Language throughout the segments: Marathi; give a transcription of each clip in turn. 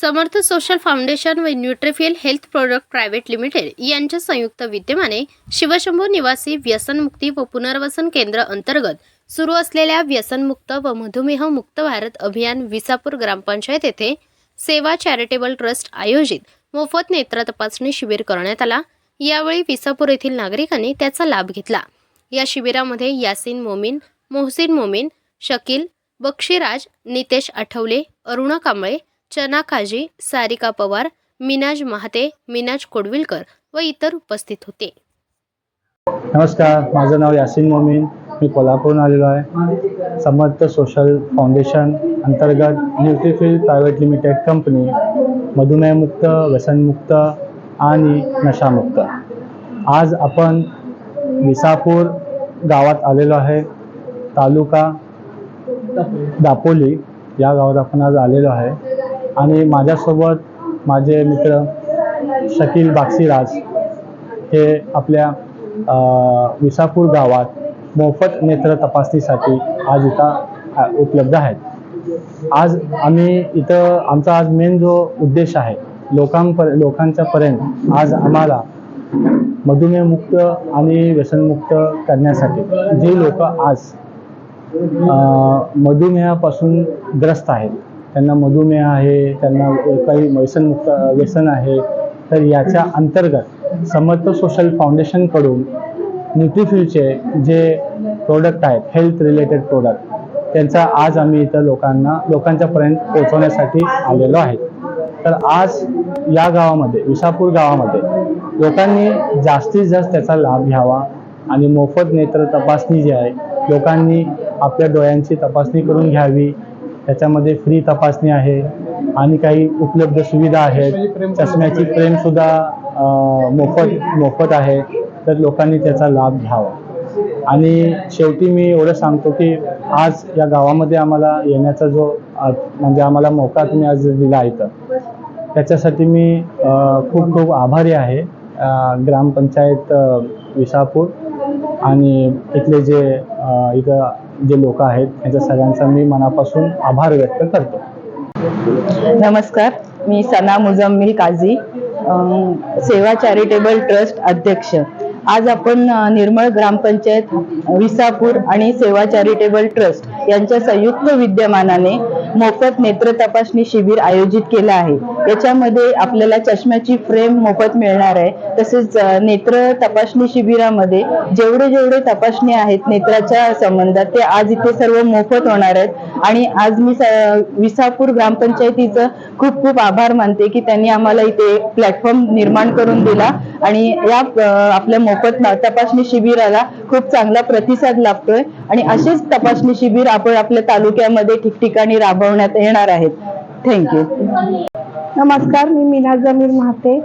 समर्थ सोशल फाउंडेशन व Nutrifil health product private limited यांच्या संयुक्त विद्यमाने शिवशंभू निवासी व्यसनमुक्ती व पुनर्वसन केंद्र अंतर्गत सुरू असलेल्या व्यसनमुक्त व मधुमेह मुक्त भारत अभियान विसापूर ग्रामपंचायत येथे सेवा चॅरिटेबल ट्रस्ट आयोजित मोफत नेत्र तपासणी शिबिर करण्यात आला. यावेळी विसापूर येथील नागरिकांनी त्याचा लाभ घेतला. या शिबिरामध्ये यासिन मोमीन मोहसिन मोमीन शकील बक्षीराज नितेश आठवले अरुणा कांबळे चना काजी सारिका पवार मिनाज महाते मिनाज कोडविलकर व इतर उपस्थित होते. नमस्कार माझं नाव यासिन मोमीन मी कोल्हापूरहून आलेलो आहे. समर्थ सोशल फाउंडेशन अंतर्गत न्यूट्रीफिल प्रायव्हेट लिमिटेड कंपनी मधुमेहमुक्त व्यसनमुक्त आणि नशामुक्त. आज आपण विसापूर गावात आलेलो आहे तालुका दापोली या गावात आपण आज आलेलो आहे. आणि माझ्यासोबत माझे मित्र शकील बाक्सीराज हे आपल्या विसापूर गावात मोफत नेत्र तपासणीसाठी आज इथं उपलब्ध आहेत. आज आम्ही इथं आमचा आज मेन जो उद्देश आहे लोकांपर लोकांच्या पर्यंत आज आम्हाला मधुमेहमुक्त आणि व्यसनमुक्त करण्यासाठी जे लोक आज मधुमेहापासून ग्रस्त आहेत त्यांना मधुमेह आहे त्यांना काही व्यसनमुक्त व्यसन आहे तर याच्या अंतर्गत समर्थ सोशल फाउंडेशनकडून न्यूट्रिफ्यूचे जे प्रोडक्ट आहेत हेल्थ रिलेटेड प्रोडक्ट त्यांचा आज आम्ही इथं लोकांना लोकांच्यापर्यंत पोहोचवण्यासाठी आलेलो आहे. तर आज या गावामध्ये विसापूर गावामध्ये लोकांनी जास्तीत जास्त त्याचा लाभ घ्यावा आणि मोफत नेत्र तपासणी जी आहे लोकांनी आपल्या डोळ्यांची तपासणी करून घ्यावी. त्याच्यामध्ये फ्री तपासणी आहे आणि काही उपलब्ध सुविधा आहेत. चष्म्याची प्रेमसुद्धा मोफत मोफत आहे. तर लोकांनी त्याचा लाभ घ्यावा. आणि शेवटी मी एवढं सांगतो की आज या गावामध्ये आम्हाला येण्याचा जो म्हणजे आम्हाला मोका तुम्ही आज दिला इथं त्याच्यासाठी मी खूप खूप आभारी आहे ग्रामपंचायत विसापूर आणि इथले जे इथं जे लोक आहेत त्यांच्या सगळ्यांचा मी मनापासून आभार व्यक्त करतो. नमस्कार मी सना मुजम्मिल काझी अं, सेवा चॅरिटेबल ट्रस्ट अध्यक्ष. आज आपण निर्मळ ग्रामपंचायत विसापूर आणि सेवा चॅरिटेबल ट्रस्ट यांच्या संयुक्त विद्यमानाने मोफत नेत्र तपासणी शिबिर आयोजित केलं आहे. याच्यामध्ये आपल्याला चष्म्याची फ्रेम मोफत मिळणार आहे. तसेच नेत्र तपासणी शिबिरामध्ये जेवढे जेवढे तपासणी आहेत नेत्राच्या संबंधात ते आज इथे सर्व मोफत होणार आहेत. आणि आज मी विसापूर ग्रामपंचायतीचं खूप खूप आभार मानते की त्यांनी आम्हाला इथे प्लॅटफॉर्म निर्माण करून दिला आणि या आपल्या मोफत तपासणी शिबिराला खूप चांगला प्रतिसाद लाभतोय. आणि असेच तपासणी शिबिर आपण आपल्या तालुक्यामध्ये ठिकठिकाणी राबवण्यात येणार आहेत. थँक्यू नमस्कार मी मीना जमीर महाते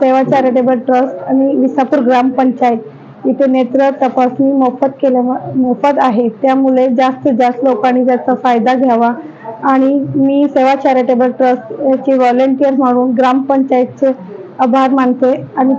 सेवा चॅरिटेबल ट्रस्ट आणि विसापूर ग्रामपंचायत इथे नेत्र तपासणी मोफत केल्या मोफत आहे. त्यामुळे जास्तीत जास्त लोकांनी त्याचा फायदा घ्यावा. आणि मी सेवा चॅरिटेबल ट्रस्ट याची व्हॉलेंटियर म्हणून ग्रामपंचायतचे आभार मानते आणि